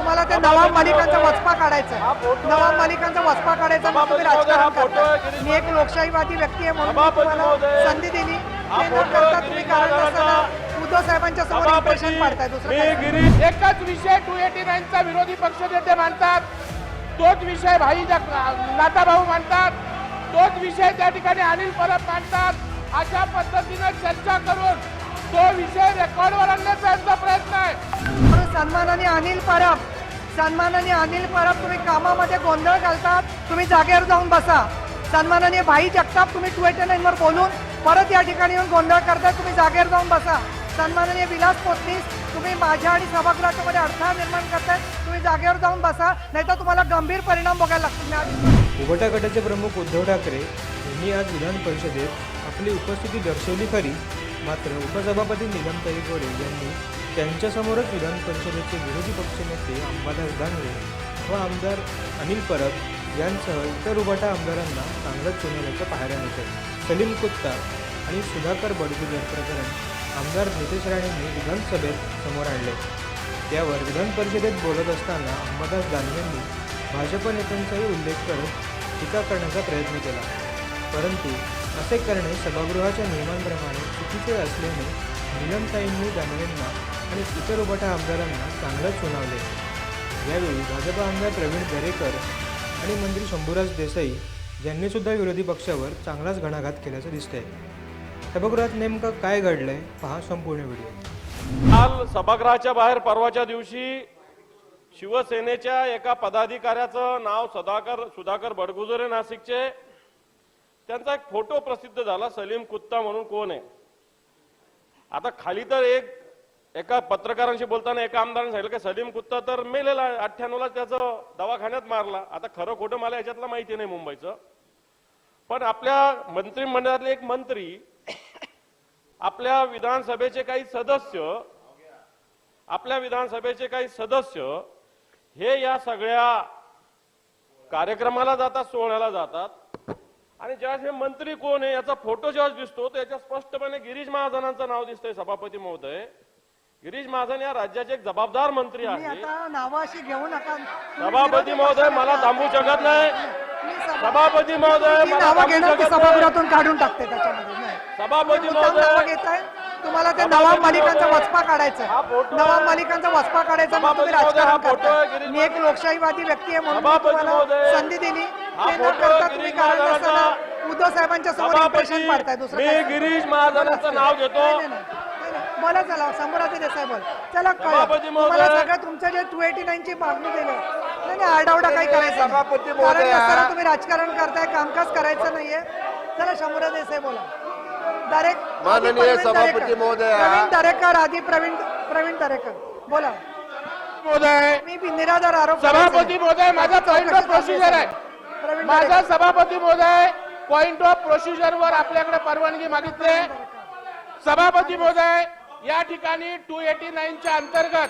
तुम्हाला ते नवाब मालिकांचा वचपा काढायचा आहे. नवाब मालिकांचा वचपा काढायचा म्हणून तुम्ही राजकारण करताय. मी एक लोकशाहीवादी व्यक्ती आहे म्हणून तुम्हाला संधी दिली. ते न करता तुम्ही कारण उद्धव साहेबांच्या समोर इम्प्रेशन पाडताय. दुसरं एकच विषय टू एटी नाईनचा विरोधी पक्ष नेते मानतात. तोच विषय भाई जग- नाताभाऊ मानतात. तोच विषय त्या ठिकाणी अनिल परब मांडतात अशा पद्धतीनं चर्चा करून तो विषय रेकॉर्डवर आणण्याचा यांचा प्रयत्न आहे. म्हणून सन्मानाने अनिल परब सन्मानाने अनिल परब तुम्ही कामामध्ये गोंधळ घालतात तुम्ही जागेवर जाऊन बसा. सन्मानाने भाई जगताप तुम्ही टू एटी वर बोलून परत या ठिकाणी येऊन गोंधळ करताय तुम्ही जागेवर जाऊन बसा. सन्माननीय विलास पोतनीस तुम्ही माझ्या आणि सभागृहाच्या मध्ये अडथळा निर्माण करताय तुम्ही जागेवर जाऊन बसा नाहीतर तुम्हाला गंभीर परिणाम बघायला लागतील उभटा गटाचे प्रमुख उद्धव ठाकरे यांनी आज विधान परिषदेत आपली उपस्थिती दर्शवली खरी. मात्र उपसभापती निलमताई गोरे यांनी त्यांच्यासमोरच विधान परिषदेचे विरोधी पक्षनेते अंबादास दानवे व आमदार अनिल परब यांसह इतर उभाटा आमदारांना चांगलंच सोनवल्याचं पाहायला मिळतं सलीम कुत्ता आणि सुधाकर बडगुजर प्रकरण आमदार नितेश राणेंनी विधानसभेत समोर आणले त्यावर विधान परिषदेत बोलत असताना अंबादास दानवेंनी भाजप नेत्यांचाही उल्लेख करत टीका करण्याचा प्रयत्न केला. परंतु असे करणे सभागृहाच्या नियमांप्रमाणे चुकीचे असल्याने निलमताईंनी दानवेंना आणि इतर उभटा आमदारांना चांगलंच सुनावले. यावेळी भाजपा आमदार प्रवीण दरेकर आणि मंत्री शंभूराज देसाई यांनीसुद्धा विरोधी पक्षावर चांगलाच घणाघात केल्याचं दिसतंय. सभागृहात नेमकं काय घडलंय पहा संपूर्ण व्हिडिओ. काल सभागृहाच्या बाहेर परवाच्या दिवशी शिवसेनेच्या एका पदाधिकाऱ्याचं नाव सदाकर सुधाकर बडगुजरे नाशिकचे त्यांचा एक फोटो प्रसिद्ध झाला सलीम कुत्ता म्हणून कोण आहे? आता खाली तर एक एका पत्रकारांशी बोलताना एका आमदारांनी सांगितलं की सलीम कुत्ता तर मेलेला अठ्ठ्याण्णवला त्याचं दवाखान्यात मारला. आता खरं खोटं मला याच्यातलं माहिती नाही मुंबईचं. पण आपल्या मंत्रिमंडळातले एक मंत्री आपल्या विधानसभेचे काही सदस्य आपल्या विधानसभेचे काही सदस्य हे या सगळ्या कार्यक्रमाला जातात सोहळ्याला जातात. आणि ज्यावेळेस हे मंत्री कोण आहे याचा फोटो ज्यावेळेस दिसतो तर याच्यात स्पष्टपणे गिरीश महाजनांचं नाव दिसतंय सभापती महोदय. गिरीश महाजन या राज्याचे एक जबाबदार मंत्री आहे आता नावं अशी घेऊ नका. सभापती महोदय मला थांबू शकत नाही. सभापती महोदय सभागृहातून काढून टाकते त्याच्यामध्ये. सभापती महोदय तुम्हाला ते नवाब मालिकांचा वचपा काढायचा नवाब मालिकांचा वचपा काढायचा मी एक लोकशाहीवादी व्यक्ती आहे म्हणून संधी दिली. उद्धव साहेबांच्या समोर पाडताय दुसरं. गिरीश महाजनाचं नाव घेतो. बोला चला समोराचे देसाई बोल चला कळलं. सभापती महोदय. तुम्हाला सगळं तुमचं जे टू एटी नाईन ची मागणी केलं नाही नाही आरडाओरडा काही करायचं कारण तुम्ही राजकारण करताय कामकाज करायचं नाहीये चला शंभूरा देसाई बोला दरेक माननीय आधी प्रवीण सभापती दरेकर. महोदया. प्रवीण दरेकर आधी प्रवीण प्रवीण दरेकर बोला महोदय मी निराधार आरोप सभापती. महोदय माझा प्रोसिजर आहे माझा. सभापती महोदय पॉइंट ऑफ प्रोसिजर वर आपल्याकडे परवानगी मागितली सभापती महोदय या ठिकाणी टू एटी नाईनच्या अंतर्गत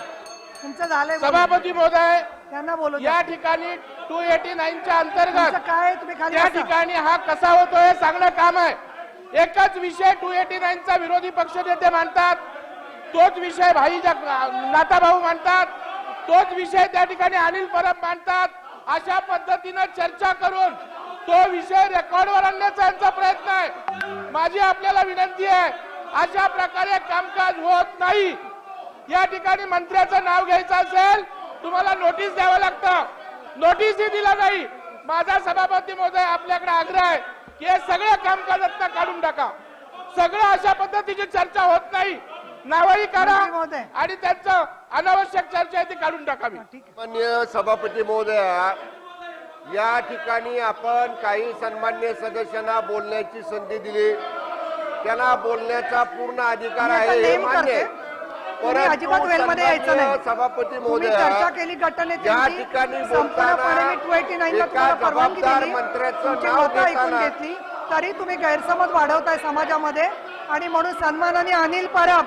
तुमचं झालंय. सभापती महोदय त्यांना बोलू द्या. या ठिकाणी टू एटी नाईनच्या तुमचं अंतर्गत काय आहे? तुम्ही खाली बसा. ठिकाणी हा कसा होतोय हे सांगणं काम आहे एकच विषय टू एटी नाईनचा विरोधी पक्ष नेते मानतात तोच विषय भाई जग- नाताभाऊ मानतात तोच विषय त्या ठिकाणी अनिल परब मानतात अशा पद्धतीनं चर्चा करून तो विषय रेकॉर्डवर आणण्याचा यांचा प्रयत्न आहे. माझी आपल्याला विनंती आहे अशा प्रकारे कामकाज होत नाही. या ठिकाणी मंत्र्याचं नाव घ्यायचं असेल तुम्हाला नोटीस द्यावं लागतं. नोटीसही दिला नाही माझा सभापती महोदय आपल्याकडे आग्रह आहे की हे सगळं कामकाजात काढून टाका. सगळं अशा पद्धतीची चर्चा होत नाही. नावही करा. आणि त्यांचं अनावश्यक चर्चा आहे ती काढून टाकावी. मान्य सभापती महोदया या ठिकाणी आपण काही सन्मान्य सदस्यांना बोलण्याची संधी दिली. त्यांना बोलण्याचा पूर्ण अधिकार आहे हे मान्य परंतु अजिबात वेळमध्ये यायचं नाही. सन्माननीय सभापती तुम्ही चर्चा महोदया केली या गटनेत्यांची ठिकाणी संपूर्णपणे मी टू एटी नाईन ला एका तुम्हाला परवानगी जबाबदार दिली. मंत्र्याचं तुमची नाव मतं ऐकून घेताना- घेतली तरी तुम्ही गैरसमज वाढवताय समाजामध्ये. आणि म्हणून सन्मानाने अनिल परब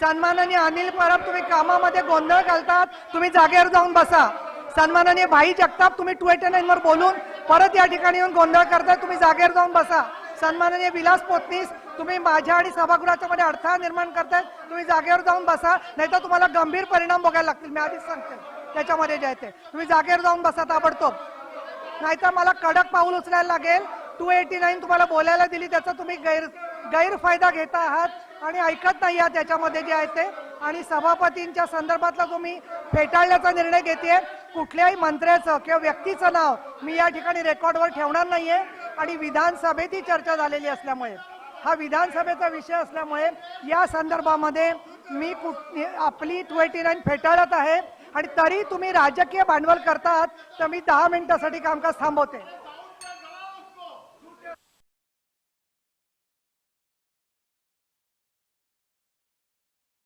सन्मानाने अनिल परब तुम्ही कामामध्ये गोंधळ घालतात तुम्ही जागेवर जाऊन बसा. सन्मानाने भाई जगताप तुम्ही टू एटी नाईन वर बोलून परत या ठिकाणी येऊन गोंधळ करताय तुम्ही जागेवर जाऊन बसा. सन्माननीय विलास पोतनीस तुम्ही माझ्या आणि सभागृहाच्या मध्ये अडथळा निर्माण करताय तुम्ही जागेवर जाऊन बसा नाहीतर तुम्हाला गंभीर परिणाम बघायला लागतील. मी आधीच सांगते त्याच्यामध्ये जे आहे ते. तुम्ही जागेवर जाऊन बसा ताबडतोब. नाहीतर मला कडक पाऊल उचलायला लागेल. टू एटी नाईन तुम्हाला बोलायला दिली त्याचा तुम्ही गैर गैरफायदा घेता आहात. आणि ऐकत नाही आहे त्याच्यामध्ये जे आहे ते. आणि सभापतींच्या संदर्भातला तुम्ही फेटाळण्याचा निर्णय घेते कुठल्याही मंत्र्याचं किंवा व्यक्तीचं नाव मी या ठिकाणी रेकॉर्डवर ठेवणार नाहीये. आणि विधानसभेत ही चर्चा झालेली असल्यामुळे हा विधानसभेचा विषय असल्यामुळे या संदर्भामध्ये मी कुठ आपली टू एटी नाईन फेटाळत आहे. आणि तरी तुम्ही राजकीय भांडवल करतात तर मी दहा मिनिटासाठी कामकाज थांबवते.